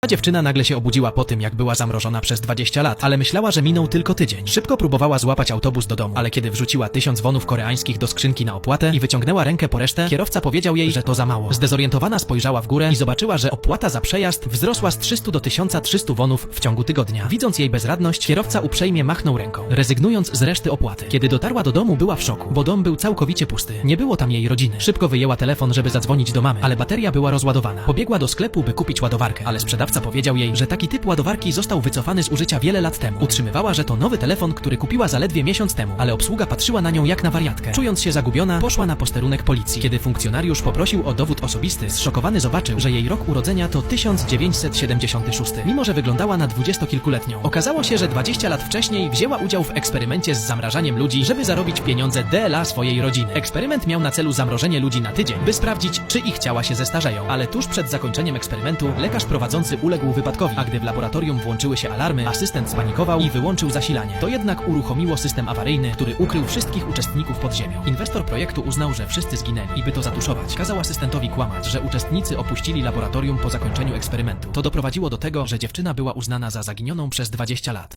Ta dziewczyna nagle się obudziła po tym, jak była zamrożona przez 20 lat, ale myślała, że minął tylko tydzień. Szybko próbowała złapać autobus do domu, ale kiedy wrzuciła tysiąc wonów koreańskich do skrzynki na opłatę i wyciągnęła rękę po resztę, kierowca powiedział jej, że to za mało. Zdezorientowana spojrzała w górę i zobaczyła, że opłata za przejazd wzrosła z 300 do 1300 wonów w ciągu tygodnia. Widząc jej bezradność, kierowca uprzejmie machnął ręką, rezygnując z reszty opłaty. Kiedy dotarła do domu, była w szoku, bo dom był całkowicie pusty. Nie było tam jej rodziny. Szybko wyjęła telefon, żeby zadzwonić do mamy, ale bateria była rozładowana. Pobiegła do sklepu, by kupić ładowarkę, ale sprzedawca powiedział jej, że taki typ ładowarki został wycofany z użycia wiele lat temu. Utrzymywała, że to nowy telefon, który kupiła zaledwie miesiąc temu, ale obsługa patrzyła na nią jak na wariatkę. Czując się zagubiona, poszła na posterunek policji. Kiedy funkcjonariusz poprosił o dowód osobisty, zszokowany zobaczył, że jej rok urodzenia to 1976, mimo że wyglądała na dwudziestokilkuletnią. Okazało się, że 20 lat wcześniej wzięła udział w eksperymencie z zamrażaniem ludzi, żeby zarobić pieniądze DLA swojej rodziny. Eksperyment miał na celu zamrożenie ludzi na tydzień, by sprawdzić, czy ich ciała się zestarzeją. Ale tuż przed zakończeniem eksperymentu lekarz prowadzący uległ wypadkowi, a gdy w laboratorium włączyły się alarmy, asystent spanikował i wyłączył zasilanie. To jednak uruchomiło system awaryjny, który ukrył wszystkich uczestników pod ziemią. Inwestor projektu uznał, że wszyscy zginęli i by to zatuszować, kazał asystentowi kłamać, że uczestnicy opuścili laboratorium po zakończeniu eksperymentu. To doprowadziło do tego, że dziewczyna była uznana za zaginioną przez 20 lat.